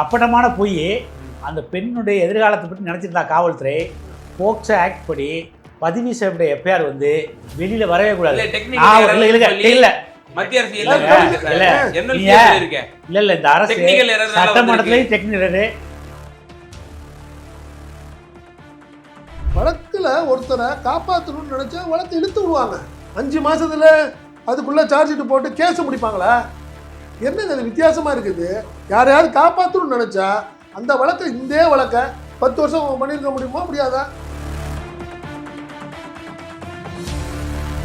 அப்பட்டமான பொய் அந்த பெண்ணுடைய எதிர்காலத்தை பற்றி நினச்சிருந்தா காவல்துறை போக்சோ ஆக்ட் படி பதிவு செய்யப்பட்ட எஃப்ஐஆர் வந்து வெளியில வரவே கூடாது. இல்ல, இல்ல, மத்திய அரசு இல்ல. இல்ல, இந்த அரசு சட்டமன்றத்திலையும் டெக்னிக்கல் வழக்குல ஒருத்தரை காப்பாற்றணும்னு நினைச்சா வழக்கு இழுத்து விடுவாங்க. அஞ்சு மாசத்துல அதுக்குள்ள சார்ஜ் போட்டு கேஸ் முடிப்பாங்களா? என்னங்க அது வித்தியாசமா இருக்குது? யாரையாவது காப்பாற்றணும்னு நினைச்சா அந்த வழக்கை இந்த வழக்கை பத்து வருஷம் பண்ணியிருக்க முடியுமா முடியாதா?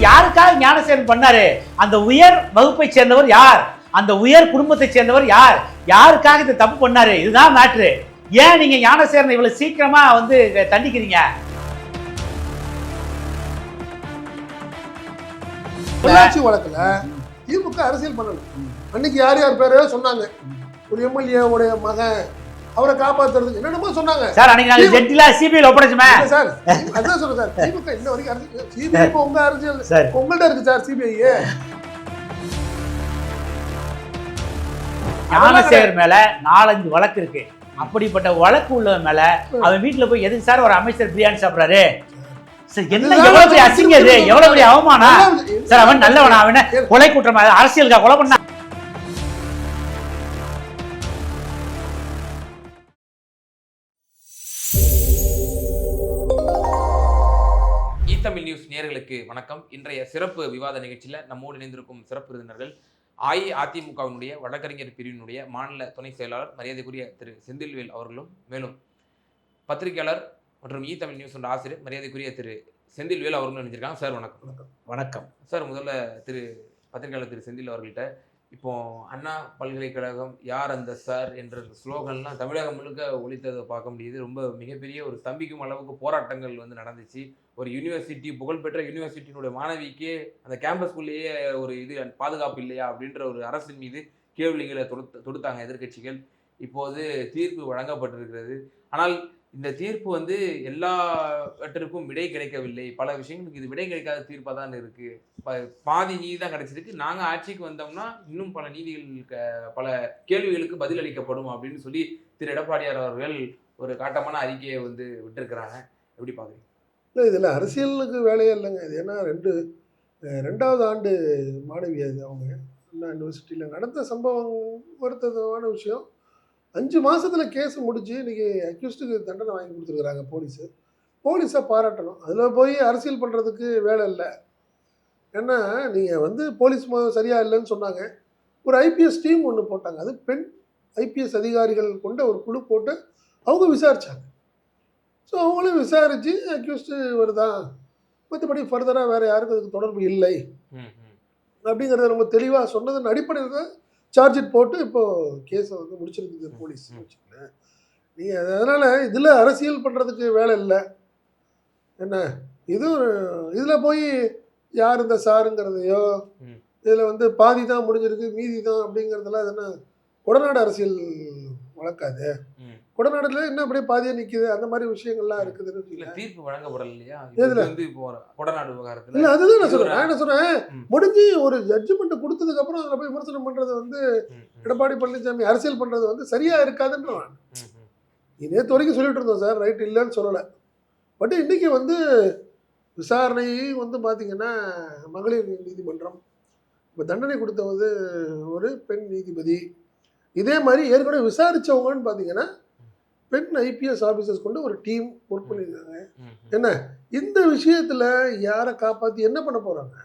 யாருக்காக ஞானசேகரன் பண்ணாரு? அந்த உயர் வகுப்பை சேர்ந்தவர் யார்? அந்த உயர் குடும்பத்தை சேர்ந்தவர் யார்? யாருக்காக இந்த தப்பு பண்ணாரு? இதுதான் மேட்ரு ஏன் நீங்க ஞானசேகரன் இவ்வளவு சீக்கிரமா வந்து தண்டிக்கிறீங்க? பொள்ளாச்சி வழக்குல திமுக அரசியல் பண்ணல. அன்னைக்கு யார் யார் பேரையோ சொன்னாங்க. ஒரு எம்எல்ஏ உடைய மகன் அவரை காப்பாத்துறதுக்கு என்னென்னமோ சொன்னாங்க. சார் அன்னைக்கு நாங்க ஜெட்டிலா சிபிஐல ஒப்படைச்சுமே. சார் அதான் சொல்றேன் சார் திமுக இன்ன வரைக்கும் அரசியல் சிபிஐ இப்போ உங்க அரசியல் சரி. உங்கள்ட்ட இருக்கு சார் சிபிஐ. ஞானசேகர் மேல நாலஞ்சு வழக்கு இருக்கு. அப்படிப்பட்ட வழக்கு உள்ளவன் மேல அவன் வீட்டுல போய் எதுக்கு சார் ஒரு அமைச்சர் பிரியாணி சாப்பிடுறாரு? சார் என்ன எவ்வளவு பெரிய இது? எவ்வளவு பெரிய அவமானம்? சார் அவன் நல்லவனா? அவன கொலை குற்றம்? அரசியலுக்கா கொலை பண்ண? தமிழ் நியூஸ் நேயர்களுக்கு வணக்கம். இன்றைய சிறப்பு விவாத நிகழ்ச்சியில நம்மோடு இணைந்திருக்கும் சிறப்பு விருந்தினர்கள் அஇஅதிமுகவினுடைய வழக்கறிஞர் பிரிவினுடைய மாநில துணை செயலாளர் மரியாதைக்குரிய திரு செந்தில்வேல் அவர்களும் மேலும் பத்திரிகையாளர் மற்றும் ஈ தமிழ் நியூஸ் என்ற ஆசிரியர் மரியாதைக்குரிய திரு செந்தில்வேல் அவர்களும் இணைஞ்சிருக்காங்க சார் வணக்கம். வணக்கம். சார் முதல்ல திரு பத்திரிகையாளர் திரு செந்தில் அவர்கள்ட்ட இப்போ அண்ணா பல்கலைக்கழகம் யார் அந்த சார் என்ற ஸ்லோகன்லாம் தமிழகம் முழுக்க ஒழித்ததை பார்க்க முடியுது. ரொம்ப மிகப்பெரிய ஒரு ஸ்தம்பிக்கும் அளவுக்கு போராட்டங்கள் வந்து நடந்துச்சு. ஒரு யூனிவர்சிட்டி புகழ்பெற்ற யூனிவர்சிட்டியினுடைய மாணவிக்கே அந்த கேம்பஸ்குள்ளேயே ஒரு இது பாதுகாப்பு இல்லையா அப்படின்ற ஒரு அரசின் மீது கேள்விகளை தொடுத்த தொடுத்தாங்க எதிர்க்கட்சிகள். இப்போது தீர்ப்பு வழங்கப்பட்டிருக்கிறது. ஆனால் இந்த தீர்ப்பு வந்து எல்லாவற்றிற்கும் விடை கிடைக்கவில்லை. பல விஷயங்களுக்கு இது விடை கிடைக்காத தீர்ப்பாக தான் இருக்கு. ப- பாதி நீதி தான் கிடைச்சிருக்கு. நாங்கள் ஆட்சிக்கு வந்தோம்னா இன்னும் பல நீதிகள் பல கேள்விகளுக்கு பதில் அளிக்கப்படும் அப்படின்னு சொல்லி திரு. எடப்பாடியார் அவர்கள் ஒரு காட்டமான அறிக்கையை வந்து விட்டுருக்குறாங்க. எப்படி பார்க்குறீங்க இல்லை இதில் அரசியலுக்கு வேலையே இல்லைங்க. இது ஏன்னா ரெண்டு ரெண்டாவது ஆண்டு மாணவி அது அவங்க அண்ணா யூனிவர்சிட்டியில் நடந்த சம்பவம் வருத்தமான விஷயம். அஞ்சு மாசத்துல கேஸ் முடிச்சு இன்னைக்கு அக்யூஸ்டுக்கு தண்டனை வாங்கி கொடுத்துருக்குறாங்க போலீஸு போலீஸை பாராட்டணும். அதில் போய் அரசியல் பண்ணுறதுக்கு வேலை இல்லை. ஏன்னா நீங்கள் வந்து போலீஸ் மொ- சரியா இல்லைன்னு சொன்னாங்க. ஒரு ஐபிஎஸ் டீம் ஒன்று போட்டாங்க. அது பெண் ஐபிஎஸ் அதிகாரிகள் கொண்ட ஒரு குழு போட்டு அவங்க விசாரிச்சாங்க. ஸோ அவங்களும் விசாரித்து அக்யூஸ்டு வருதா? மற்றபடி ஃபர்தராக வேறு யாருக்கும் அதுக்கு தொடர்பு இல்லை. அப்படிங்கிறத நம்ம தெளிவாக சொன்னதன் அடிப்படையில் தான் சார்ஜ் ஷீட் போட்டு இப்போது கேஸை வந்து முடிச்சிருக்குது போலீஸ் ம். வச்சுக்கோங்களேன். நீங்கள் அதனால் இதில் அரசியல் பண்ணுறதுக்கு வேலை இல்லை. என்ன? இது இதில் போய் யார் இந்த சாருங்கிறதையோ. இதில் வந்து பாதி தான் முடிஞ்சிருக்கு மீதி தான் அப்படிங்கிறதெல்லாம் இது என்ன கொடநாடு அரசியல் வழக்காது. கொடநாடுல என்ன அப்படியே பாதியாக நிற்கிது அந்த மாதிரி விஷயங்கள்லாம் இருக்குதுன்னு இல்ல. தீர்ப்பு வழங்கப்படல இல்லையா எதுல? இது வந்து இப்போ கொடநாடு விவகாரத்துல. இல்ல அதுதான் நான் இது சொல்றேன். ஒரு- நான் என்ன சொல்றேன்? ம். முடிஞ்சு ஒரு ஜட்ஜ்மெண்ட் கொடுத்ததுக்கு அப்புறம் அதில் போய் விமர்சனம் பண்றது வந்து எடப்பாடி பழனிசாமி அரசியல் பண்றது வந்து சரியா இருக்காதுன்ற நான் ம். நேற்று வரைக்கும் சொல்லிட்டு இருந்தோம் சார். ரைட் இல்லைன்னு சொல்லலை. பட் இன்னைக்கு வந்து விசாரணை வந்து பார்த்தீங்கன்னா மகளிர் நீதிமன்றம் இப்போ தண்டனை கொடுத்தவது ஒரு பெண் நீதிபதி. இதே மாதிரி ஏற்கனவே விசாரிச்சவங்கன்னு பார்த்தீங்கன்னா பெண் ஐபிஎஸ் ஆஃபீஸர்ஸ் கொண்டு ஒரு டீம் ஒர்க் பண்ணியிருக்காங்க. என்ன? இந்த விஷயத்துல யாரை காப்பாத்தி என்ன பண்ண போறாங்க?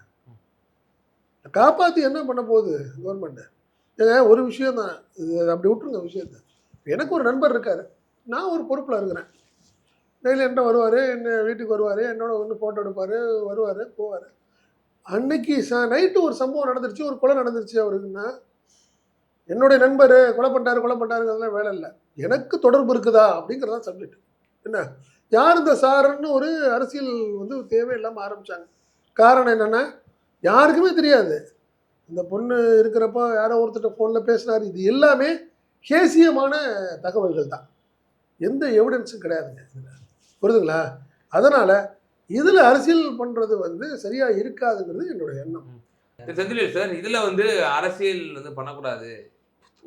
காப்பாத்தி என்ன பண்ண போகுது கவர்மெண்ட் ஏங்க ஒரு விஷயம் தான். இது அப்படி விட்டுருங்க விஷயத்த. எனக்கு ஒரு நண்பர் இருக்காரு. நான் ஒரு பொறுப்பில் இருக்கிறேன். டெய்லி என்கிட்ட வருவார் என்ன வீட்டுக்கு வருவார் என்னோட வந்து ஃபோட்டோ எடுப்பார் வருவார் போவார். அன்னைக்கு ச நைட்டு ஒரு சம்பவம் நடந்துருச்சு ஒரு கொலை நடந்துருச்சு அவருக்குன்னா என்னுடைய நண்பர் கொலை பண்ணிட்டாரு கொலை வேலை இல்லை. எனக்கு தொடர்பு இருக்குதா? அப்படிங்கிறதா சப்ஜெக்ட் என்ன? யார் இந்த சாருன்னு ஒரு அரசியல் வந்து தேவையில்லாமல் ஆரம்பித்தாங்க காரணம் என்னென்னா யாருக்குமே தெரியாது. இந்த பொண்ணு இருக்கிறப்போ யாரோ ஒருத்தர் ஃபோனில் பேசினார் இது எல்லாமே கேசியமான தகவல்கள் தான். எந்த எவிடன்ஸும் கிடையாதுங்க இதில். புரியுதுங்களா? அதனால் இதில் அரசியல் பண்ணுறது வந்து சரியாக இருக்காதுங்கிறது என்னுடைய எண்ணம். செந்தில் சார் இதில் வந்து அரசியல் வந்து பண்ணக்கூடாது.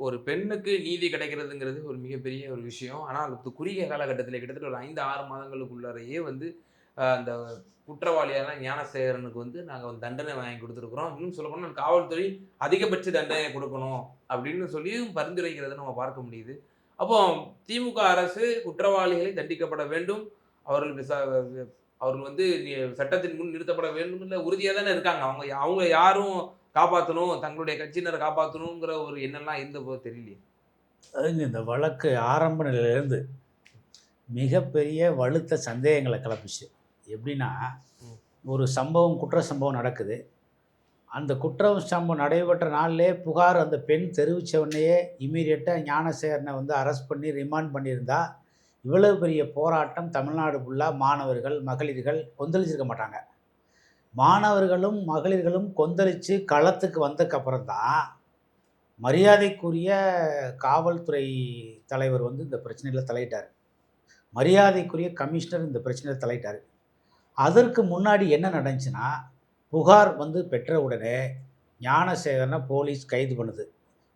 ஒரு பெண்ணுக்கு நீதி கிடைக்கிறதுங்கிறது ஒரு மிகப்பெரிய ஒரு விஷயம். ஆனால் அது குறுகிய காலகட்டத்தில் கிட்டத்தட்ட ஒரு ஐந்து ஆறு மாதங்களுக்குள்ளாரையே வந்து அந்த குற்றவாளியான ஞானசேகரனுக்கு வந்து நாங்கள் வந்து தண்டனை வாங்கி கொடுத்துருக்குறோம். இன்னும் சொல்லப்போனால் காவல்துறை அதிகபட்ச தண்டனை கொடுக்கணும் அப்படின்னு சொல்லியும் பரிந்துரைக்கிறத நம்ம பார்க்க முடியுது. அப்போ திமுக அரசு குற்றவாளிகளை தண்டிக்கப்பட வேண்டும். அவர்கள் விசா அவர்கள் வந்து சட்டத்தின் முன் நிறுத்தப்பட வேண்டும் இல்லை உறுதியாக தானே இருக்காங்க. அவங்க அவங்க யாரும் காப்பாற்றணும் தங்களுடைய கட்சியினரை காப்பாற்றணுங்கிற ஒரு எண்ணம்லாம் எந்த போது தெரியலையே. அதுங்க இந்த வழக்கு ஆரம்ப நிலையிலேருந்து மிகப்பெரிய வலுத்த சந்தேகங்களை கிளப்பிச்சு. எப்படின்னா. ஒரு சம்பவம் குற்ற சம்பவம் நடக்குது. அந்த குற்ற சம்பவம் நடைபெற்ற நாள்லே புகார் அந்த பெண் தெரிவித்த உடனேயே இமீடியட்டாக ஞானசேகரனை வந்து அரெஸ்ட் பண்ணி ரிமாண்ட் பண்ணியிருந்தா இவ்வளவு பெரிய போராட்டம் தமிழ்நாடு ஃபுல்லாக மாணவர்கள் மகளிர்கள் கொந்தளிச்சிருக்க மாட்டாங்க. மாணவர்களும் மகளிர்களும் கொந்தளித்து களத்துக்கு வந்ததுக்கப்புறம் தான் மரியாதைக்குரிய காவல்துறை தலைவர் வந்து இந்த பிரச்சனையில் தலையிட்டார். மரியாதைக்குரிய கமிஷனர் இந்த பிரச்சனையில் தலையிட்டார். அதற்கு முன்னாடி என்ன நடந்துச்சுன்னா புகார் வந்து பெற்ற உடனே ஞானசேகரனை போலீஸ் கைது பண்ணுது.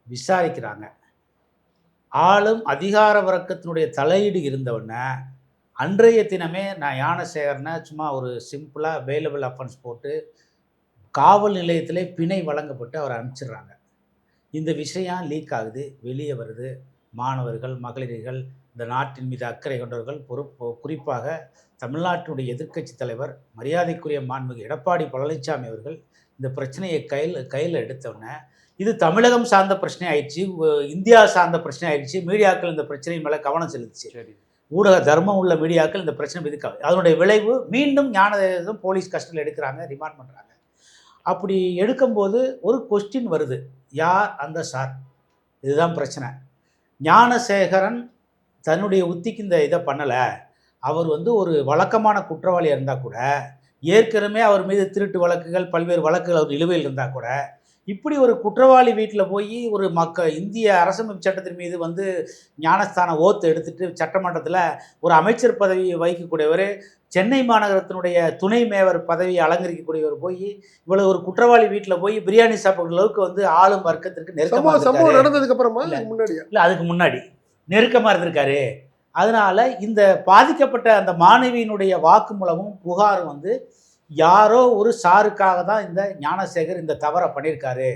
விசாரிக்கிறாங்க. ஆளும் அதிகார வர்க்கத்தினுடைய தலையீடு இருந்தவொடனே அன்றைய தினமே நான் ஞானசேகரனை சும்மா ஒரு சிம்பிளாக அவைலபிள் அஃபன்ஸ் போட்டு காவல் நிலையத்தில் பிணை வழங்கப்பட்டு அவர் அனுப்பிச்சிடுறாங்க. இந்த விஷயம் லீக் ஆகுது வெளியே வருது. மாணவர்கள் மகளிர்கள் இந்த நாட்டின் மீது அக்கறை கொண்டவர்கள் பொறுப்பு குறிப்பாக தமிழ்நாட்டினுடைய எதிர்க்கட்சி தலைவர் மரியாதைக்குரிய மாண்புமிகு எடப்பாடி பழனிசாமி அவர்கள் இந்த பிரச்சனையை கையில் கையில் எடுத்தோடனே இது தமிழகம் சார்ந்த பிரச்சனை ஆயிடுச்சு இந்தியா சார்ந்த பிரச்சனை ஆயிடுச்சு மீடியாக்கள் இந்த பிரச்சனை மேலே கவனம் செலுத்துச்சு. ஊடக தர்மம் உள்ள மீடியாக்கள் இந்த பிரச்சனை மீது அதனுடைய விளைவு மீண்டும் ஞானதேசம் போலீஸ் கஸ்டடியில் எடுக்கிறாங்க ரிமாண்ட் பண்ணுறாங்க அப்படி எடுக்கும்போது ஒரு கொஸ்டின் வருது. யார் அந்த சார் இதுதான் பிரச்சனை. ஞானசேகரன் தன்னுடைய உத்திக்கு இந்த இதை பண்ணலை. அவர் வந்து ஒரு வழக்கமான குற்றவாளியாக இருந்தால் கூட ஏற்கனவே அவர் மீது திருட்டு வழக்குகள் பல்வேறு வழக்குகள் அவர் நிலுவையில் இருந்தால் கூட இப்படி ஒரு குற்றவாளி வீட்டில் போய் ஒரு மக்க இந்திய அரசமைப்பு சட்டத்தின் மீது வந்து ஞானஸ்தான ஓத்து எடுத்துட்டு சட்டமன்றத்தில் ஒரு அமைச்சர் பதவி வகிக்கக்கூடியவர் சென்னை மாநகரத்தினுடைய துணை மேவர் பதவியை அலங்கரிக்கக்கூடியவர் போய் இவ்வளவு ஒரு குற்றவாளி வீட்டில் போய் பிரியாணி சாப்பிட்ற அளவுக்கு வந்து ஆளும் வர்க்கத்திற்கு நெருக்கமாக சம்பவம். நடந்ததுக்கு அப்புறமா முன்னாடியா இல்லை அதுக்கு முன்னாடி. நெருக்கமாக இருந்திருக்காரு. அதனால இந்த பாதிக்கப்பட்ட அந்த மாணவியினுடைய வாக்குமூலமும் புகாரும் வந்து யாரோ ஒரு சாருக்காக தான் இந்த ஞானசேகர் இந்த தவறை பண்ணியிருக்காரு.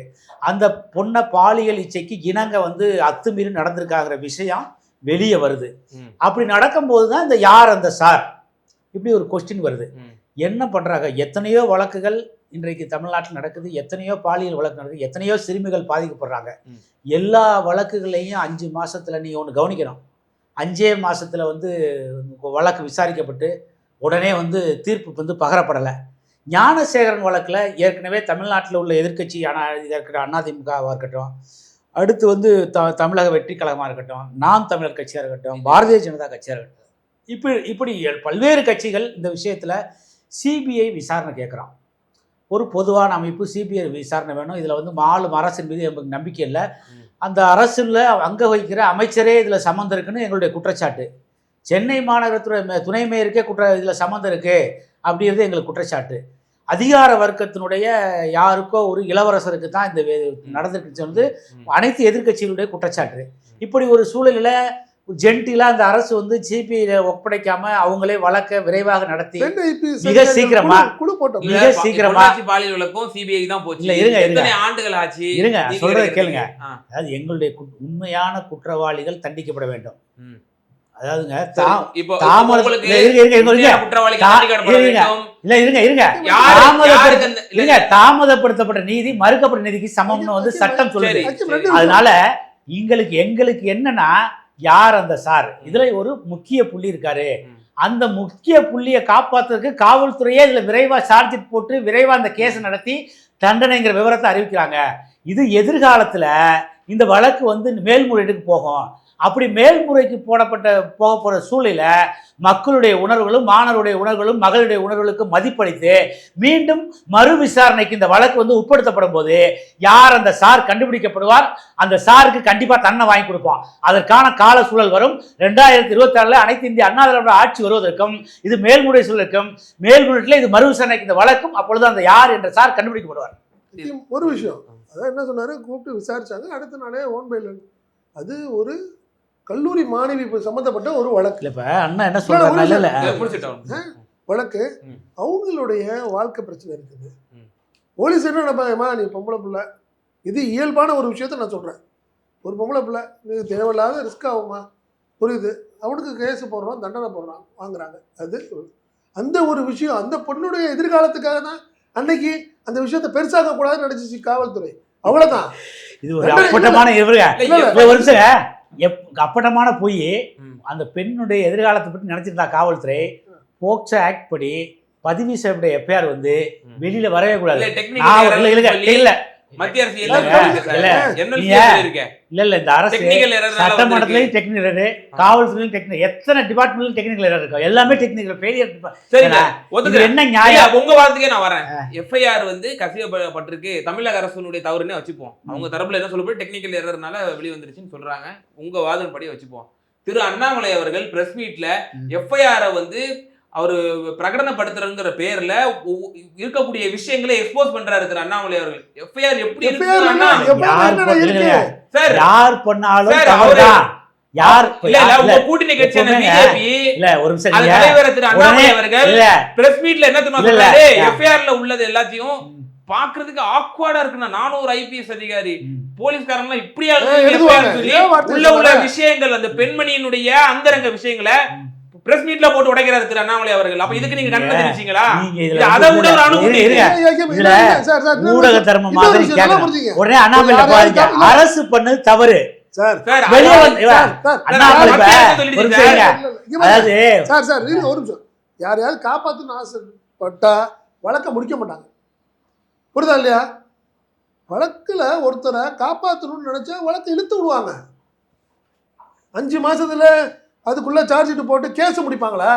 அந்த பொண்ணை பாலியல் இச்சைக்கு இணங்க வந்து அத்துமீறி நடந்திருக்காங்கிற விஷயம் வெளியே வருது. அப்படி நடக்கும்போது தான் இந்த யார் அந்த சார்? இப்படி ஒரு கொஸ்டின் வருது. என்ன பண்ணுறாங்க எத்தனையோ வழக்குகள் இன்றைக்கு தமிழ்நாட்டில் நடக்குது. எத்தனையோ பாலியல் வழக்கு நடக்குது. எத்தனையோ சிறுமிகள் பாதிக்கப்படுறாங்க. எல்லா வழக்குகளையும் அஞ்சு மாசத்துல நீ ஒன்று கவனிக்கணும். அஞ்சே மாசத்துல வந்து வழக்கு விசாரிக்கப்பட்டு உடனே வந்து தீர்ப்பு வந்து பகரப்படலை. ஞானசேகரன் வழக்கில் ஏற்கனவே தமிழ்நாட்டில் உள்ள எதிர்க்கட்சி அண்ணா இருக்கட்டும் அதிமுகவாக இருக்கட்டும் அடுத்து வந்து த தமிழக வெற்றி கழகமாக இருக்கட்டும் நாம் தமிழர் கட்சியாக இருக்கட்டும் பாரதிய ஜனதா கட்சியாக இருக்கட்டும். இப்படி இப்படி பல்வேறு கட்சிகள் இந்த விஷயத்தில் சிபிஐ விசாரணை கேட்குறான். ஒரு பொதுவான அமைப்பு சிபிஐ விசாரணை வேணும். இதில் வந்து ஆளும் அரசின் மீது எங்களுக்கு நம்பிக்கை இல்லை. அந்த அரசில் அங்கே வகிக்கிற அமைச்சரே இதில் சம்மந்தம் இருக்குன்னு எங்களுடைய குற்றச்சாட்டு. சென்னை மாநகரத்துறை துணை மேயருக்கே குற்ற இதில் சம்மந்தம் இருக்குது அப்படிங்கிறது எங்களுக்கு குற்றச்சாட்டு அதிகார வர்க்கத்தினுடைய யாருக்கோ ஒரு இளவரசருக்கு தான் இந்த நடந்திருக்குன்னு வந்து. அனைத்து எதிர்க்கட்சிகளுடைய குற்றச்சாட்டு இப்படி ஒரு சூழலில் ஜென்டிலாக அந்த அரசு வந்து சிபிஐ ஒப்படைக்காம அவங்களே வழக்க விரைவாக நடத்தி மிக சீக்கிரமா. மிக சீக்கிரமா- பாலியல் வழக்கும் சிபிஐ தான் போச்சு இல்ல, இருங்க, இருங்க. ஆண்டுகள் ஆச்சு இருங்க, சொல்றதை? கேளுங்க. அதாவது எங்களுடைய உண்மையான குற்றவாளிகள் தண்டிக்கப்பட வேண்டும். அதாவதுங்க இப்போ இல்ல, இருங்க, இருங்க, இருங்க. தாமதப்படுத்தப்பட்ட நீதி மறுக்கப்பட்ட நீதிக்கு சமம்னு வந்து சட்டம் சொல்லுது. அதனால எங்களுக்கு எங்களுக்கு என்னன்னா யார் அந்த சார்? இதுல ஒரு முக்கிய புள்ளி இருக்காரு. அந்த முக்கிய புள்ளியை காப்பாத்துறதுக்கு காவல்துறையே இதுல விரைவா சார்ஜ் போட்டு விரைவா அந்த கேஸை நடத்தி தண்டனைங்கிற விவரத்தை அறிவிக்கிறாங்க. இது எதிர்காலத்துல இந்த வழக்கு வந்து மேல்முறையீட்டுக்கு போகும். அப்படி மேல்முறைக்கு போடப்பட்ட போக போகிற சூழலில் மக்களுடைய உணர்வுகளும் மாணவருடைய உணர்வுகளும் மகளுடைய உணர்வுகளுக்கு மதிப்பளித்து மீண்டும் மறு விசாரணைக்கு இந்த வழக்கு வந்து உட்படுத்தப்படும் போது யார் அந்த சார் கண்டுபிடிக்கப்படுவார்? அந்த சாருக்கு கண்டிப்பாக தன்னை வாங்கி கொடுப்போம் அதற்கான கால சூழல் வரும். ரெண்டாயிரத்தி இருபத்தாறில் அனைத்து இந்திய அண்ணா திராவிட ஆட்சி வருவதற்கும் இது மேல்முறை சூழலுக்கும் மேல்முறையில் இது மறு விசாரணைக்கு இந்த வழக்கும் அப்பொழுது அந்த யார் என்ற சார் கண்டுபிடிக்கப்படுவார். ஒரு விஷயம். அதான் என்ன சொன்னார்? கூப்பிட்டு விசாரிச்சாங்க. அடுத்த நாளே ஓன் பைலன் அது ஒரு கல்லூரி மாணவி இப்ப சம்பந்தப்பட்ட ஒரு வழக்கு. இப்ப அண்ணா என்ன சொல்றாங்க வழக்கு. அவங்களுடைய வாழ்க்கை பிரச்சனை இருக்குது. போலீஸ் என்ன நினைப்பாங்கம்மா நீ பொம்பளை பிள்ளை. இது இயல்பான ஒரு விஷயத்த நான் சொல்கிறேன் ஒரு பொம்பளை பிள்ளை நீ தேவையில்லாத ரிஸ்க் ஆகுமா புரியுது. அவனுக்கு கேஸ் போடுறோம் தண்டனை போடுறான் வாங்குறாங்க. அது அந்த ஒரு விஷயம் அந்த பொண்ணுடைய எதிர்காலத்துக்காக தான் அன்னைக்கு அந்த விஷயத்தை பெருசாக்க கூடாதுன்னு நினைச்சிச்சு காவல்துறை. அவ்வளவுதான். இது ஒரு. அப்பட்டமான இல்ல, ஒரு நிமிஷம் எப் அப்பட்டமான பொய். அந்த பெண்ணுடைய எதிர்காலத்தை பற்றி நினைச்சிருந்தா காவல்துறை போக்சோ ஆக்ட் படி பதிவு செய்யப்பட்ட எஃப்ஐஆர் வந்து. வெளியில வரவே கூடாது இல்ல, மத்திய அரசு இல்ல, இல்ல, இந்த அரசு சட்டமன்றத்திலையும் டெக்னிக்கல் எரர் காவல்துறையிலும் டெக்னிக்கல் எத்தனை டிபார்ட்மெண்ட்லையும் டெக்னிக்கல் எரர் இருக்கும் எல்லாமே டெக்னிக்கல் ஃபெயிலியர் ஒத்துக்கிறேன். என்ன நியாயம்? உங்க வாதத்துக்கே நான் வரேன். எஃப்ஐஆர் வந்து கசியப்பட்டிருக்கு. தமிழக அரசுனுடைய தவறுனே வச்சுப்போம். அவங்க தரப்புல என்ன சொல்ல டெக்னிக்கல் எரர்னால வெளிவந்துருச்சுன்னு சொல்றாங்க. உங்க வாதம் படி வச்சுப்போம். திரு அண்ணாமலை அவர்கள் பிரஸ் மீட்ல. எஃப்ஐஆரை வந்து அவர் பிரகடனப்படுத்துறங்கிற பேர்ல இருக்கக்கூடிய விஷயங்களை எக்ஸ்போஸ் பண்றாரு திரு அண்ணாமலை அவர்கள். எஃப்ஐஆர் எப்படி? சார் யார் பண்ணாலும் யார் இல்ல கூட்டணி கட்சியான எப்பவுமே பிஜேபி இல்ல ஒரு நிமிஷம் தலைவர் திரு அண்ணாமலை அவர்கள் பிரஸ் மீட்ல என்ன யா. எஃப்ஐஆர்ல உள்ளது எல்லாத்தையும் பாக்குறதுக்கு ஆக்வர்டா இருக்குண்ணா. நானும் ஒரு ஐபிஎஸ் அதிகாரி. போலீஸ்காரங்க இப்படியா உள்ள உள்ள? விஷயங்கள் அந்த பெண்மணியினுடைய அந்தரங்க விஷயங்களை. பிரஸ் மீட்ல போட்டு உடைக்கிறாரு திரு அண்ணாமலை அவர்கள். அப்ப இதுக்கு நீங்க கண்ணு நீங்க- தெரிவிச்சீங்களா? அதை விட ஒரு அணுகுமுறை ஊடக. தர்மம் மாதிரி. உடனே அண்ணாமலை பாருங்க அரசு பண்ணது தவறு. சார், சார் வெளியே வந்து ஒரு. அதாவது சார் சார் நிமிஷம். யாரையாவது காப்பாத்துன்னு ஆசைப்பட்டா வழக்க முடிக்க மாட்டாங்க. புரியுதா இல்லையா? வழக்குல ஒருத்தரை காப்பாத்தணும்னு நினைச்சா வழக்கை இழுத்து விடுவாங்க. அஞ்சு மாசத்துல அதுக்குள்ள சார்ஜ் ஷீட் போட்டு கேஸ் முடிப்பாங்களா?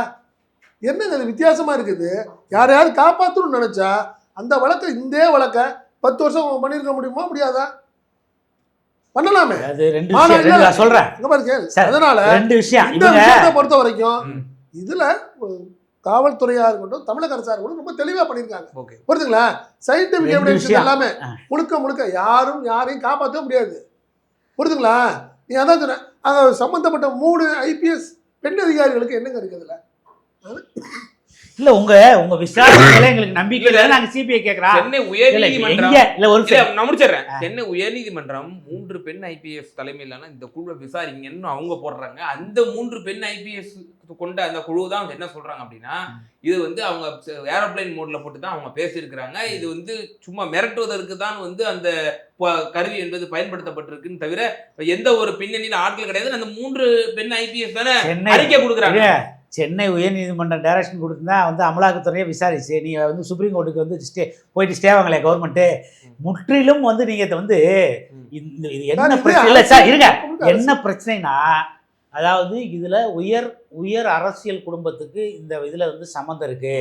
என்னங்க இது வித்தியாசமா இருக்குது? யாரையாவது காப்பாத்தணும்னு நினைச்சா அந்த வழக்கை இந்த வழக்க பத்து வருஷம் பண்ணியிருக்க முடியுமா முடியாதா? பண்ணலாமே. அது சொல்றேன். அதனால ரெண்டு விஷயம். இந்த விஷயத்தை பொறுத்த வரைக்கும். இதுல அஹ், காவல்துறையா இருக்கட்டும் தமிழக அரசா இருக்கட்டும் ரொம்ப தெளிவா பண்ணிருக்காங்க ஓகே. புரியுதுங்களா எவிடன்ஸ் விஷயம். எல்லாமே. முழுக்க முழுக்க யாரும் யாரையும் காப்பாற்ற முடியாது. புரியுதுங்களா நீ அதான் சொன்ன அங்க சம்மந்தப்பட்ட மூணு ஐபிஎஸ் பெண் அதிகாரிகளுக்கு என்னங்க இருக்குதுல இல்ல உங்க உங்க விசாரணையில எங்களுக்கு நம்பிக்கை இல்லை நாங்க சிபிஐ கேக்குறோம் சென்னை உயர்நீதிமன்றம். இல்ல ஒரு. நான் முடிச்சிடுறேன். சென்னை உயர்நீதிமன்றம் மூன்று பெண் ஐபிஎஸ் தலைமையிலான இந்த குழுவை விசாரிங்கன்னு அவங்க போடுறாங்க. அந்த மூன்று பெண் ஐபிஎஸ் கொண்ட அந்த குழு தான் என்ன சொல்றாங்க அப்படின்னா இது வந்து அவங்க ஏரோப்ளைன் மோட்ல போட்டு தான் அவங்க பேசியிருக்கிறாங்க. இது வந்து சும்மா மிரட்டுவதற்கு தான் வந்து அந்த கருவி என்பது பயன்படுத்தப்பட்டிருக்குன்னு தவிர எந்த ஒரு பின்னணியில ஆட்கள் கிடையாது. அந்த மூன்று பெண் ஐபிஎஸ் தானே அறிக்கை கொடுக்குறாங்க. சென்னை உயர்நீதிமன்றம் டைரக்ஷன் கொடுத்துருந்தா வந்து அமலாக்கத்துறையை விசாரிச்சு நீங்க வந்து சுப்ரீம் கோர்ட்டுக்கு வந்து ஸ்டே போயிட்டு ஸ்டே வாங்கலையா கவர்மெண்ட் முற்றிலும் வந்து நீங்க இதை வந்து. இந்த இது என்ன பிரச்சனை? இல்ல சார் இருங்க. என்ன பிரச்சனைனா அதாவது இதுல உயர் உயர் அரசியல் குடும்பத்துக்கு இந்த இதுல வந்து சம்மந்தம் இருக்கு.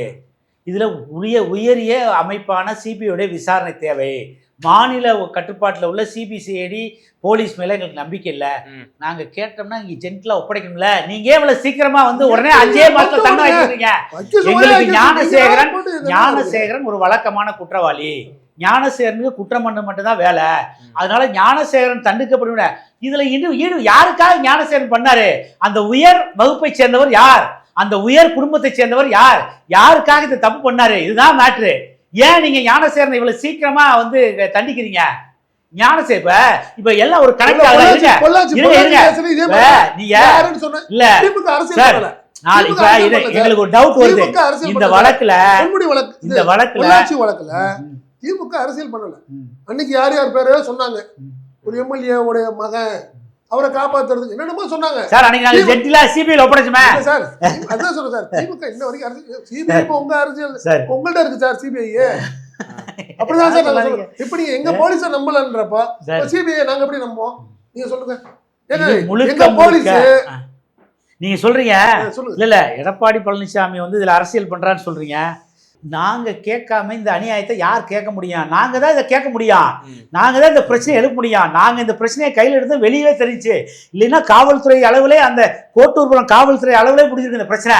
இதுல உரிய உயரிய அமைப்பான சிபிஐடைய விசாரணை தேவை. மாநில கட்டுப்பாட்டில் உள்ள சிபிசிஐடி போலீஸ் மேல எங்களுக்கு நம்பிக்கை இல்லை. ம். நாங்க கேட்டோம்னா இங்க ஜென்டிலா ஒப்படைக்கணும்ல. நீங்க ஏன் இவ்வளவு சீக்கிரமா வந்து உடனே அஞ்சே மாசத்துல தண்டனை வாங்கிக்கிறீங்க எங்களுக்கு ஞானசேகரன் ஞானசேகரன் ஒரு வழக்கமான குற்றவாளி. ஞானசேகரனுக்கு குற்றம் பண்ண மட்டும்தான் வேலை. அதனால ஞானசேகரன் தண்டிக்கப்படும் இதுல ஈடு ஈடு யாருக்காக ஞானசேகரன் பண்ணாரு? அந்த உயர் வகுப்பை சேர்ந்தவர் யார்? அந்த உயர் குடும்பத்தை சேர்ந்தவர் யார்? யாருக்காக இந்த தப்பு பண்ணாரு? இதுதான் மேட்ரு ஏன் நீங்க ஞானசேகரனை இவ்வளவு சீக்கிரமா வந்து தண்டிக்கிறீங்க? ஞானசே இப்ப இப்ப எல்லாம் ஒரு கணக்கு எங்களுக்கு ஒரு டவுட் வருது. இந்த வழக்குல இந்த வழக்குல வழக்குல திமுக அரசியல் பண்ணல. அன்னைக்கு யார் யார் பேரோ சொன்னாங்க. ஒரு எம்எல்ஏ உடைய மகன் அவரை காப்பாத்துறதுக்கு என்னென்னமோ சொன்னாங்க. சார் அன்னைக்கு நாங்க ஜென்டிலா சிபிஐல ஒப்படைச்சுமே. சார் அதான் சொல்றேன் சார் திமுக இன்ன வரைக்கும் அரசியல் சிபிஐ இப்போ உங்க அரசியல் சார். உங்கள்ட்ட இருக்கு சார் சிபிஐ அப்படிதான் சார் நாங்க சொல்றோம். இப்ப நீங்க எங்க போலீஸ நம்பலன்றப்ப சிபிஐ நாங்க எப்படி நம்புவோம்? நீங்க சொல்லுங்க. எங்க போலீஸ். நீங்க சொல்றீங்க. இல்ல எடப்பாடி பழனிசாமி வந்து இதுல அரசியல் பண்றான்னு சொல்றீங்க. நாங்க கேட்காம இந்த அநியாயத்தை யார் கேட்க முடியும்? நாங்க தான் இதை கேட்க முடியும். ம். நாங்க தான் இந்த பிரச்சனையை எழுப்ப முடியும். நாங்க இந்த பிரச்சனையை கையில எடுத்து வெளியே தெரிஞ்சு இல்லைன்னா காவல்துறை அளவிலே அந்த கோட்டூர்புரம் காவல்துறை அளவிலே முடிஞ்சிருக்கு இந்த பிரச்சனை.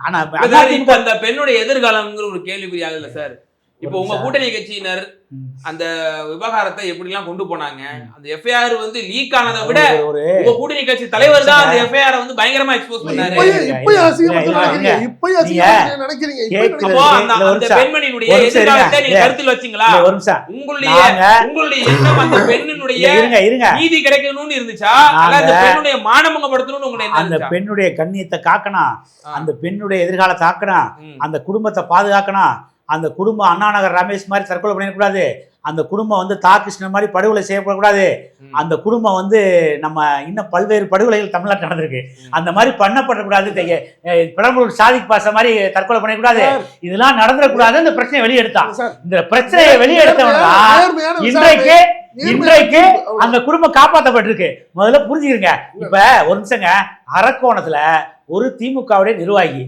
ஆனா இல்ல சார், இப்ப அந்த பெண்ணுடைய எதிர்காலம்ங்கிற ஒரு கேள்விக்குறி ஆகுதுல்ல சார். இப்போ உங்க கூட்டணி கட்சியினர். அந்த விவகாரத்தை எப்படிலாம் கொண்டு போனாங்க அந்த எஃப்ஐஆர் வந்து லீக் ஆனதை விட உங்க கூட்டணி கட்சி தலைவர் தான் அந்த எஃப்ஐஆர் வந்து பயங்கரமா எக்ஸ்போஸ் பண்ணாரு அப்போ. அந்த அந்த. பெண்மணியினுடைய எதிர்காலத்தை. நீங்க. கருத்தில் வச்சீங்களா இல்ல, ஒரு நிமிஷம் உங்களுடைய உங்களுடைய எண்ணம் அந்த பெண்ணினுடைய இருங்க இருங்க நீதி கிடைக்கணும்னு இருந்துச்சா அந்த பெண்ணுடைய மானமங்கப்படுத்தணும்னு என்ன அந்த? பெண்ணுடைய கண்ணியத்தை காக்கணும். அந்த பெண்ணுடைய எதிர்காலத்தை ஆக்கணும் ம். அந்த குடும்பத்தை பாதுகாக்கணும் அந்த குடும்பம் அண்ணா நகர் ரமேஷ் மாதிரி தற்கொலை பண்ணிடக்கூடாது அந்த குடும்பம் வந்து தா கிருஷ்ணன் மாதிரி படுகொலை செய்யப்படக்கூடாது. அந்த குடும்பம் வந்து நம்ம இன்னும் பல்வேறு படுகொலைகள் தமிழ்நாட்டில் நடந்திருக்கு. அந்த மாதிரி பண்ணப்படக்கூடாது. பெரம்பலூர் சாதிக் பாச மாதிரி தற்கொலை பண்ணக்கூடாது இதெல்லாம் நடந்துடக்கூடாது. இந்த பிரச்சனையை வெளியெடுத்தான் இந்த பிரச்சனையை விசாரணை. இன்றைக்கு இன்றைக்கு. அந்த குடும்பம் காப்பாற்றப்பட்டிருக்கு முதல்ல புரிஞ்சுக்கிறங்க இப்ப ஒரு நிமிஷங்க. அரக்கோணத்துல ஒரு திமுகவுடைய நிர்வாகி.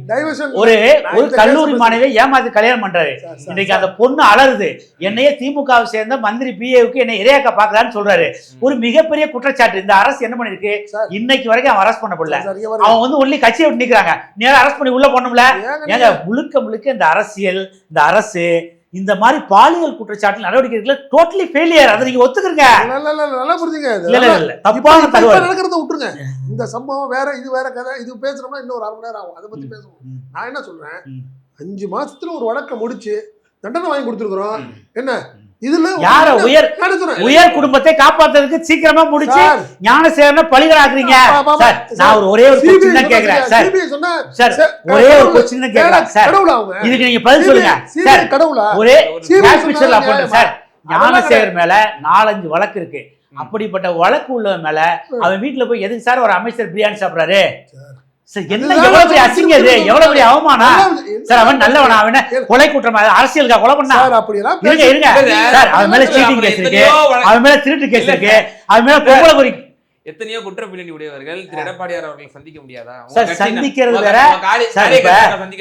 ஒரு ஒரு கல்லூரி மாணவியை ஏமாத்தி கல்யாணம் பண்றாரு. இன்னைக்கு அந்த பொண்ணு அலறுது. என்னையே திமுகவை சேர்ந்த மந்திரி பிஏவுக்கு என்னை இரையாக்க பாக்குறான்னு சொல்றாரு. ஒரு மிகப்பெரிய குற்றச்சாட்டு. இந்த அரசு என்ன பண்ணிருக்கு. இன்னைக்கு வரைக்கும் அவன் அரெஸ்ட் பண்ணப்படல. அவன் வந்து ஒன்லி கட்சியை விட்டு நிக்கிறாங்க. நேரம் அரெஸ்ட் பண்ணி உள்ள போனோம்ல ஏங்க முழுக்க முழுக்க இந்த அரசியல் இந்த அரசு இந்த மாதிரி பாலியல் குற்றச்சாட்டு நடவடிக்கைகளை டோட்டலி ஃபெயிலியர் அதை நீங்க ஒத்துக்கிறீங்க. நல்லா புரிஞ்சுங்க. இல்ல இல்ல தப்பான தகவல். நடக்கிறத விட்டுருங்க. இந்த சம்பவம் வேற இது வேற கதை. இது பேசுறோம்னா இன்னும் ஒரு அரை மணி நேரம் ஆகும். அதை பத்தி பேசுவோம். நான் என்ன சொல்றேன். அஞ்சு மாசத்துல ஒரு வழக்கை முடிச்சு தண்டனை வாங்கி கொடுத்துருக்குறோம். என்ன? இதுல யார உயர் உயர் குடும்பத்தை காப்பாத்துறதுக்கு சீக்கிரமா முடிச்சு ஞானசேகரனை பழிகளாக்குறீங்க. சார் நான் ஒரு ஒரே ஒரு கொஸ்டின் தான் கேக்குறேன். சார். ஒரே ஒரு கொஸ்டின் தான் கேக்குறேன் சார். இதுக்கு நீங்க பதில் சொல்லுங்க. சார் கடவுளா? ஒரே நியாயமா? போட்டேன் சார் ஞானசேகர் மேல நாலஞ்சு வழக்கு இருக்கு. அப்படிப்பட்ட வழக்கு உள்ளவன் மேல. அவன் வீட்டுல போய் எதுக்கு சார் ஒரு அமைச்சர் பிரியாணி சாப்பிடுறாரு? எவ்வளவு பெரிய நான் அசிங்கம் இது எவ்வளவு பெரிய அவமானம்? சார் அவன் நல்லவனா அவன? கொலை குற்றமா? அரசியலுக்கா கொலை பண்ணா? இருங்க இருங்க. சார் அவன் மேல சீட்டிங் கேஸ் இருக்கு. அவன் மேல திருட்டு கேஸ் இருக்கு. அவன் மேல பொம்பளை குறி எத்தனையோ குற்ற பின்னணி உடையவர்கள் திரு எடப்பாடியார் அவர்களை சந்திக்க முடியாதா? சார் சந்திக்கிறது வேற.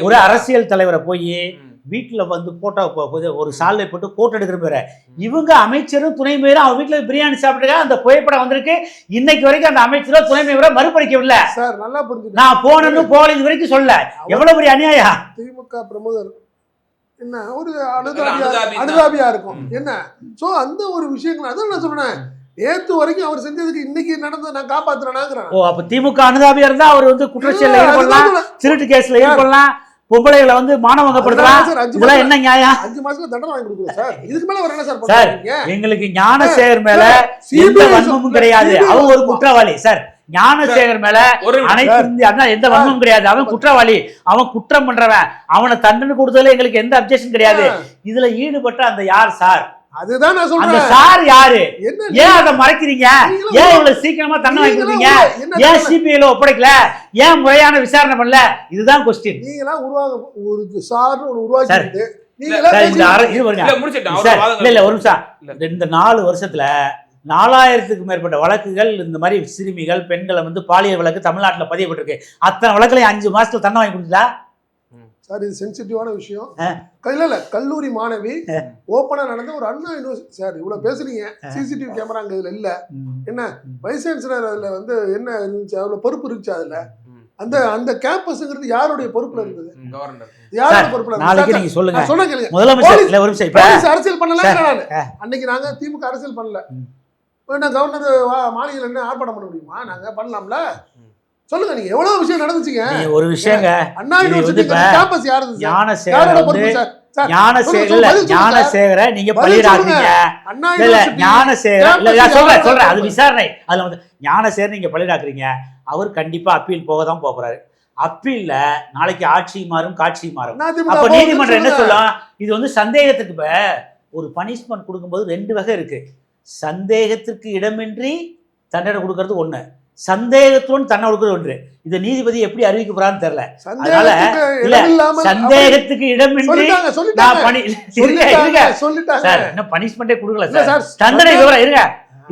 ஒரு? அரசியல் தலைவரை போய். வீட்டுல வந்து போட்டோ போகுது ஒரு சால்வை போட்டு போட்டோ எடுக்கிற பேரு இவங்க அமைச்சரும் துணை மேயரும் அவன் வீட்டுல பிரியாணி சாப்பிட்டு அந்த புகைப்படம் வந்திருக்கு. இன்னைக்கு வரைக்கும் அந்த அமைச்சரோ துணை மேயரோ மறுபறிக்கவில்லை சார் நல்லா புரிஞ்சுக்க நான் போனன்னு போகல இது வரைக்கும் சொல்ல எவ்வளவு பெரிய அநியாயம்? திமுக பிரமுகர். என்ன? ஒரு அனுதாபி அனுதாபியா இருக்கும். என்ன? சோ அந்த ஒரு விஷயங்கள் அதான் நான் சொன்னேன். நேத்து வரைக்கும் அவர் செஞ்சதுக்கு இன்னைக்கு நடந்ததை நான் காப்பாத்துறேனாங்கிறேன் ஓ அப்ப திமுக அனுதாபியா இருந்தா அவர் வந்து குற்றச்செயல ஈடுபடலாம். திருட்டு கேஸ்ல ஈடுபடலாம் பொம்பளைகளை வந்து மானவங்கப்படுத்தலாம் இதெல்லாம் என்ன நியாயம்? அஞ்சு மாசத்துல தண்டனை வாங்கி கொடுக்குறோம் சார். இதுக்கு மேல என்ன சார் சார், எங்களுக்கு ஞானசேகர் மேல எந்த வன்மமும் கிடையாது. அவன் ஒரு குற்றவாளி. சார் ஞானசேகர் மேல. அனைத்து அண்ணா எந்த வன்மமும் கிடையாது. அவன் குற்றவாளி. அவன் குற்றம் பண்றவன். அவனை தண்டனை கொடுத்ததுல எங்களுக்கு எந்த அப்ஜெக்ஷன் கிடையாது. இதுல ஈடுபட்ட அந்த யார் சார்? அதுதான் நான் அந்த சொல்றேன். சார் யாரு? என்ன ஏன் அதை மறைக்கிறீங்க? ஏன் இவ்வளவு சீக்கிரமா தண்டனை வாங்கி கொடுத்தீங்க? நீங்களும் என்ன ஏன்? சிபிஐல ஒப்படைக்கல? ஏன் முறையான விசாரணை பண்ணல? இதுதான் கொஸ்டின் நீங்களா உருவாக ஒரு உருவாக்கி சார், இல்ல. இந்த நாலு வருஷத்துல நாலாயிரத்துக்கு மேற்பட்ட வழக்குகள் இந்த மாதிரி சிறுமிகள் பெண்களை வந்து பாலியல் வழக்கு தமிழ்நாட்டுல பதியப்பட்டிருக்கு. அத்தனை வழக்குலையும் அஞ்சு மாசத்துல தண்டனை வாங்கி கொடுத்தா சார் இது சென்சிட்டிவான விஷயம். இல்ல இல்ல கல்லூரி மாணவி ஓப்பனா நடந்த ஒரு அண்ணா யூனிவர்சிட்டி சார் இவ்வளவு பேசுறீங்க சிசிடிவி கேமரா அங்க இதுல இல்ல. என்ன? வைஸ் சான்சலர் அதுல வந்து என்ன இருந்துச்சு? அவ்வளவு பொறுப்பு இருந்துச்சு அதுல. அந்த அந்த கேம்பஸ்ங்கிறது யாருடைய பொறுப்புல இருந்தது? கவர்னர் யாரோட பொறுப்புல? நாளைக்கு நீங்க சொல்லுங்க. சொன்ன கேளுங்க. முதலமைச்சர் இல்ல ஒரு நிமிஷம் போலீஸ் அரசியல் பண்ணல நானு. அன்னைக்கு நாங்க திமுக அரசியல் பண்ணல. என்ன கவர்னர் மாளிகையில் என்ன ஆர்ப்பாட்டம் பண்ண முடியுமா? நாங்க பண்ணலாம்ல. சொல்லுங்க நீங்க. எவ்வளவு விஷயம் நடந்துச்சுங்க. ஒரு விஷயங்க. அண்ணா யூனிவர்சிட்டி கேம்பஸ் ஞானசேகர ஞானசேகர நீங்க இல்ல யூனிவர்சிட்டி ஞானசேகர இல்ல சொல்றேன் அது? விசாரணை. அதுல வந்து ஞானசேகர் நீங்க பழிடாக்குறீங்க அவர் கண்டிப்பா அப்பீல் போக தான் போறாரு அப்பீல்ல நாளைக்கு ஆட்சி மாறும் காட்சி மாறும். அப்ப நீதிமன்றம் என்ன சொல்லுங்க. சொல்லும்? இது வந்து சந்தேகத்துக்கு ஒரு பனிஷ்மெண்ட் கொடுக்கும்போது ரெண்டு வகை இருக்கு. சந்தேகத்திற்கு இடமின்றி தண்டனை கொடுக்கறது ஒண்ணு. சந்தேகத்துடன் தண்டனை கொடுக்கறது ஒன்று. இதை நீதிபதி எப்படி அறிவிக்க போறான்னு தெரியல இல்ல, இடமில்லாமல் சந்தேகத்துக்கு இடமின்றி சொல்லிட்டாங்க நான் சொல்லிட்டாங்க. பணி சார் இன்னும் பனிஷ்மெண்டே கொடுக்கல சார். தண்டனை விவரம் இருங்க.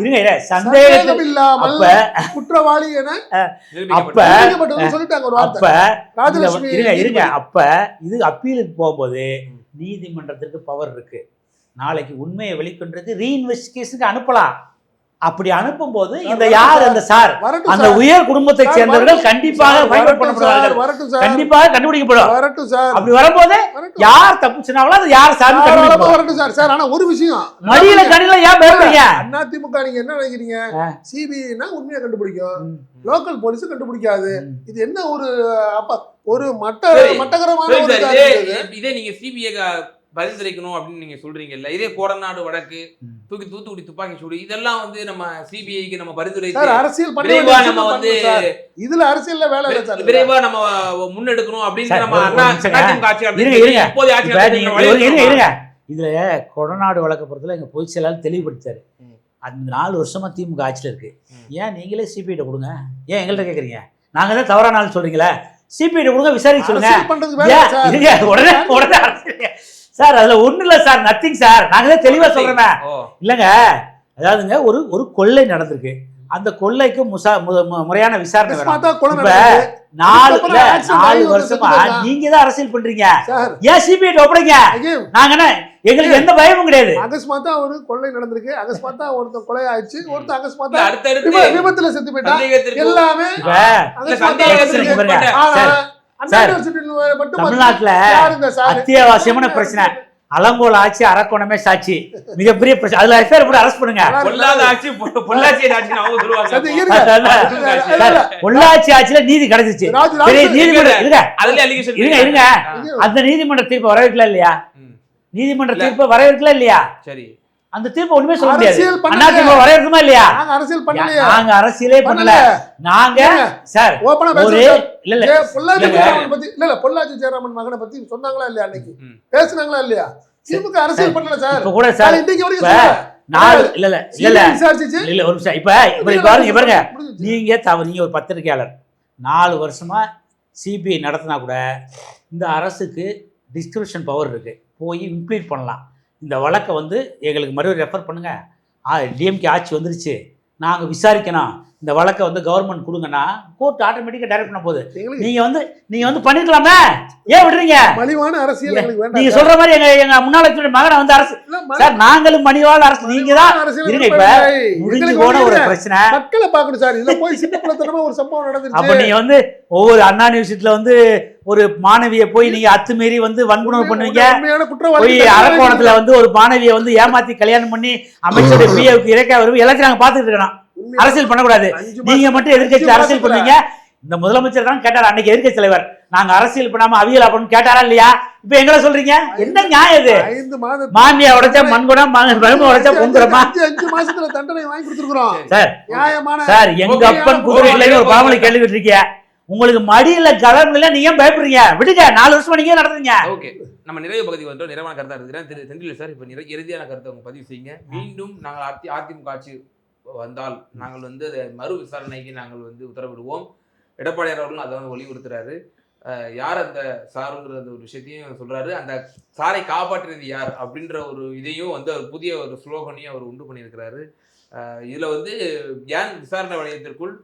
இருங்க சந்தேகம் இல்லாமல் குற்றவாளி என அப்ப சொல்லிட்டாங்க ஒரு அப்ப இந்த இருங்க இருங்க. அப்ப இது அப்பீலுக்கு போகும்போது நீதிமன்றத்திற்கு பவர் இருக்கு. நாளைக்கு உண்மையை வெளிக்கொண்டது ரீஇன்வெஸ்டிகேஷனுக்கு அனுப்பலாம். அப்படி அனுப்பும்போது இந்த யார் அந்த சார்? வரட்டும் அந்த. உயர் குடும்பத்தை சார், சேர்ந்தவர்கள் வரட்டும். கண்டிப்பாக கண்டிப்பாக கண்டுபிடிக்கப்படும். வரட்டும் சார். அப்படி வரும்போது. யார் தப்பு சொன்னாங்களோ அது யார் சார் வரட்டும் சார் சார் ஆனா ஒரு விஷயம். மடியில கடையில ஏன் பயப்படுறீங்க? அதிமுக நீங்க என்ன நினைக்கிறீங்க. சிபிஐனா உண்மையை கண்டுபிடிக்கும். லோக்கல் போலீஸ் கண்டுபிடிக்காது. இது என்ன ஒரு அப்ப ஒரு மட்ட. மட்டகரமான இதா நீங்க சிபிஐ பரிந்துரைக்கணும் அப்படின்னு நீங்க சொல்றீங்கல்ல. இதே கோடநாடு வழக்கு ம். தூக்கி தூத்துக்குடி துப்பாக்கி சூடு. இதெல்லாம் வந்து நம்ம சிபிஐக்கு நம்ம பரிந்துரை சார் அரசியல் நம்ம வந்து. இதுல அரசியல்ல வேலை இல்லை சார். விரைவா நம்ம முன்னெடுக்கணும் அப்படின்னு நம்ம அண்ணா இதுல கொடநாடு வழக்க பொறுத்தல எங்க பொதுச் செயலாளர் தெளிவுபடுத்தாரு. அந்த நாலு வருஷமா திமுக ஆட்சியில் இருக்கு. ஏன் நீங்களே சிபிஐட்ட கொடுங்க? ஏன் எங்கள்கிட்ட கேக்குறீங்க? நாங்க தான் தவறான ஆள் சொல்றீங்களா? சிபிஐட்ட கொடுங்க விசாரிக்க சொல்லுங்க. உடனே உடனே அரசியல். சார் அதுல ஒண்ணு இல்ல சார் நத்திங் சார். நாங்க தான் தெளிவா சொல்றேன் இல்லைங்க அதாவதுங்க ஒரு ஒரு கொள்ளை நடந்திருக்கு. அந்த கொள்ளைக்கு முசா முறையான விசாரணை. நாலு நாலு வருஷமா. நீங்க தான் அரசியல் பண்றீங்க. ஏன் சிபிஐ ஒப்படைங்க? நாங்க என்ன எங்களுக்கு எந்த பயமும் கிடையாது. அகஸ்மாத்தா ஒரு கொள்ளை நடந்திருக்கு. அகஸ்மாத்தா ஒருத்தன் கொலை ஆயிடுச்சு. ஒருத்தன் இல்ல, அகஸ்மாத்தா விப- விபத்துல செத்து சந்தேகத்திற்கு எல்லாமே தமிழ்நாட்டுல? அத்தியாவசியமான பிரச்சனை. அலங்கோல் ஆட்சி அரக்கோணமே சாட்சி. மிகப்பெரிய பிரச்சனை. அதுல எஃப்ஐஆர் போட்டு அரெஸ்ட் பண்ணுங்க. பொள்ளாச்சி ஆட்சியில நீதி கிடைச்சிச்சு. நீதிமன்றம் இருங்க. இருங்க. இருக்கு. இருங்க. அந்த நீதிமன்ற தீர்ப்பை வரவேற்கல இல்லையா? நீதிமன்ற. தீர்ப்பை வரவேற்கல இல்லையா? சரி. அந்த தீர்ப்பை ஒண்ணுமே சொல்ல முடியாது. வரவேற்குமா இல்லையா? நாங்க அரசியல் பண்ணலையே. நாங்க அரசியலே பண்ணல. நாங்க சார் ஓப்பனா ஒரு பேசுறேன் இல்ல. இல்ல பொள்ளாச்சி. ஜெயராமன் பத்தி இல்ல இல்ல பொள்ளாச்சி ஜெயராமன் மகனை பத்தி சொன்னாங்களா இல்லையா அன்னைக்கு. பேசுனாங்களா இல்லையா? திமுக அரசியல் பண்ணல சார். இப்ப கூட சார் இன்னைக்கு வரைக்கும். நாலு இல்ல இல்ல இல்ல இல்ல. ஒரு நிமிஷம். இப்ப பாருங்க பாருங்க. நீங்க தவறு. நீங்க ஒரு பத்திரிகையாளர். நாலு வருஷமா சிபிஐ நடத்தினா கூட இந்த அரசுக்கு டிஸ்கிரிப்ஷன் பவர் இருக்கு. போய் இம்ப்ளீட் பண்ணலாம். இந்த வழக்கை வந்து எங்களுக்கு மறுபடியும் ரெஃபர் பண்ணுங்க. டிஎம்கே ஆட்சி வந்துருச்சு. நாங்கள் விசாரிக்கணும். இந்த வழக்கை வந்து கவர்மெண்ட் கொடுங்கன்னா கோர்ட் ஆட்டோமேட்டிக்காக டைரக்ட் பண்ண போகுது. நீங்க வந்து நீங்க வந்து பண்ணிருக்கலாமே? ஏன் விடுறீங்க? மலிவான அரசியல் எங்களுக்கு வேண்டாம் நீங்க சார். சொல்ற மாதிரி எங்க எங்க முன்னாள் மகனை வந்து அரசு சார் நாங்களும் மணிவாள் அரசு. நீங்க தான் மலிவான இருங்க இப்ப. முடிஞ்சு போன ஒரு. பிரச்சனை. மக்களை பார்க்கணும் சார். இதுல போய் சின்ன பிள்ளைத்தனமா ஒரு சம்பவம் அப்ப நடந்துருச்சு நீங்க வந்து ஒவ்வொரு அண்ணா யூனிவர்சிட்டியில வந்து ஒரு மாணவியை போய் நீங்க அத்துமீறி வந்து வன்புணர்வு பண்ணுவீங்க. போய் அரக்கோணத்துல வந்து ஒரு மாணவியை வந்து ஏமாத்தி கல்யாணம் பண்ணி அமைச்சருடைய பிஏவுக்கு இறக்க வரும் எல்லாத்தையும் நாங்க பாத்துட்டு இருக்கோம். உண்மையான- அரசியல் பண்ணக்கூடாது. நீங்க மட்டும் எதிர்க்கட்சி அஞ்சு அரசியல் பண்ணுவீங்க. இந்த முதலமைச்சர் தான் கேட்டார்? அன்னைக்கு எதிர்க்கட்சி தலைவர். நாங்க அரசியல் பண்ணாம அவியல் அப்படின்னு கேட்டாரா இல்லையா? இப்ப எங்களை சொல்றீங்க? என்ன நியாயம் இது? மாமியா உடைச்சா மண்குடம் மரும உடைச்சா பொங்குறமா அஞ்சு மாசத்துல தண்டனை வாங்கி கொடுத்துருக்கோம் சார் நியாயமான சார் எங்க அப்பன் ஓகே, குதிரையில ஒரு கேள்வி இருக்கீங்க உங்களுக்கு மடியில கலர்ல நீங்க ஏன் பயப்படுறீங்க? விடுங்க நாலு வருஷமா நீங்க நடத்துறீங்க? ஓகே. நம்ம நிறைவு பகுதி வந்துட்டோம் நிறைவான கருத்தா இருக்கிறேன் திரு செந்தில் சார் இப்போ இறுதியான கருத்தை உங்க பதிவு செய்யுங்க. மீண்டும் நாங்கள் அதி அதிமுக ஆட்சி வந்தால் நாங்கள் வந்து அதை மறு விசாரணைக்கு நாங்கள் வந்து உத்தரவிடுவோம். எடப்பாடியார் அவர்களும் அதை வந்து வலியுறுத்துறாரு. யார் அந்த சாருங்கிற ஒரு விஷயத்தையும் சொல்றாரு. அந்த சாரை காப்பாற்றினது யார் அப்படின்ற ஒரு இதையும் வந்து அவர் புதிய ஒரு ஸ்லோகனையும் அவர் உண்டு பண்ணியிருக்கிறாரு. இதுல வந்து ஏன் விசாரணை வளையத்திற்குள்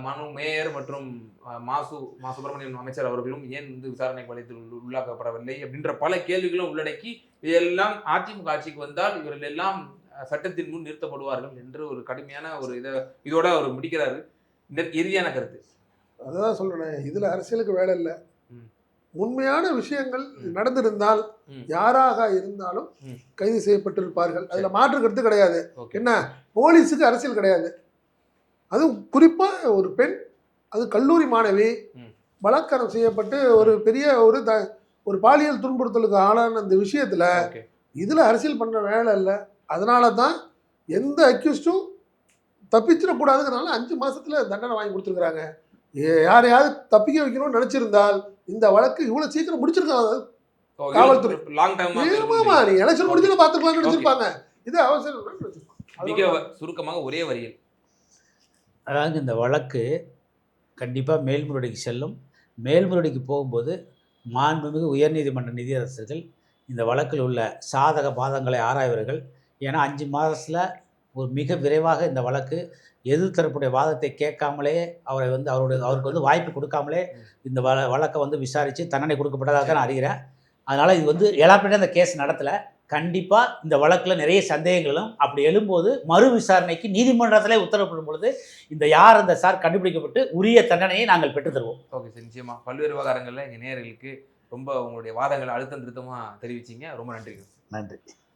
மனு மேயர் மற்றும் மாசு மா சுப்பிரமணியன் அமைச்சர் அவர்களும் ஏன் வந்து விசாரணை வளையத்தில் உள்ள- உள்ளாக்கப்படவில்லை அப்படின்ற பல கேள்விகளும் உள்ளடக்கி இதெல்லாம் அதிமுக ஆட்சிக்கு வந்தால் இவர்கள் எல்லாம் சட்டத்தின் முன் நிறுத்தப்படுவார்கள் என்று ஒரு கடுமையான ஒரு இதை இதோட அவர் முடிக்கிறாரு. இறுதியான கருத்து. அதான் சொல்றேன் இதுல அரசியலுக்கு வேலை இல்ல. உண்மையான விஷயங்கள். நடந்திருந்தால். யாராக இருந்தாலும். கைது செய்யப்பட்டிருப்பார்கள். அதுல மாற்று கருத்து கிடையாது. என்ன? போலீஸுக்கு அரசியல் கிடையாது. அதுவும் குறிப்பா ஒரு பெண் அது கல்லூரி மாணவி. பலாத்காரம் செய்யப்பட்டு ஒரு பெரிய ஒரு த ஒரு பாலியல் துன்புறுத்தலுக்கு ஆளான அந்த விஷயத்துல இதுல அரசியல் பண்ற வேலை இல்லை. அதனால தான் எந்த அக்யூஸ்டும் தப்பிச்சிடக்கூடாதுங்கிறனால அஞ்சு மாசத்துல தண்டனை வாங்கி கொடுத்துருக்காங்க யாரையாவது தப்பிக்க வைக்கணும்னு நினைச்சிருந்தால் இந்த வழக்கு இவ்வளவு சீக்கிரம் முடிச்சிருக்காங்க. காவல்துறை. லாங் டைம் ஏமாமா நீ எலெக்ஷன் முடிச்சு பாத்துக்கலாம்னு நினைச்சிருப்பாங்க. இது அவசரம். மிக சுருக்கமாக ஒரே வரியில். அதாவது இந்த வழக்கு கண்டிப்பாக மேல்முறையீடுக்கு செல்லும். மேல்முறையீடுக்கு போகும்போது மாண்புமிகு உயர்நீதிமன்ற நிதியரசர்கள் இந்த வழக்கில் உள்ள சாதக பாதங்களை ஆராய்வார்கள் ஏன்னா அஞ்சு மாதத்தில் ஒரு மிக விரைவாக இந்த வழக்கு எதிர்த்தரப்புடைய வாதத்தை கேட்காமலே அவரை வந்து அவருடைய அவருக்கு வந்து வாய்ப்பு கொடுக்காமலே இந்த வழ வழக்கை வந்து விசாரித்து தண்டனை கொடுக்கப்பட்டதாக நான் அறிகிறேன். அதனால் இது வந்து எலாப்பிட்டே அந்த கேஸ் நடத்தலை. கண்டிப்பா இந்த வழக்குல நிறைய சந்தேகங்களும் அப்படி எழும்போது மறு விசாரணைக்கு நீதிமன்றத்திலே உத்தரவிடும் பொழுது இந்த யார் அந்த சார் கண்டுபிடிக்கப்பட்டு உரிய தண்டனையை நாங்கள் பெற்று தருவோம். Okay sir. நிச்சயமா. பல்வேறு விவகாரங்களில் எங்கள் நேயர்களுக்கு ரொம்ப உங்களுடைய வாதங்களை அழுத்தம் திருத்தமாக தெரிவிச்சிங்க. ரொம்ப நன்றிங்க. நன்றி.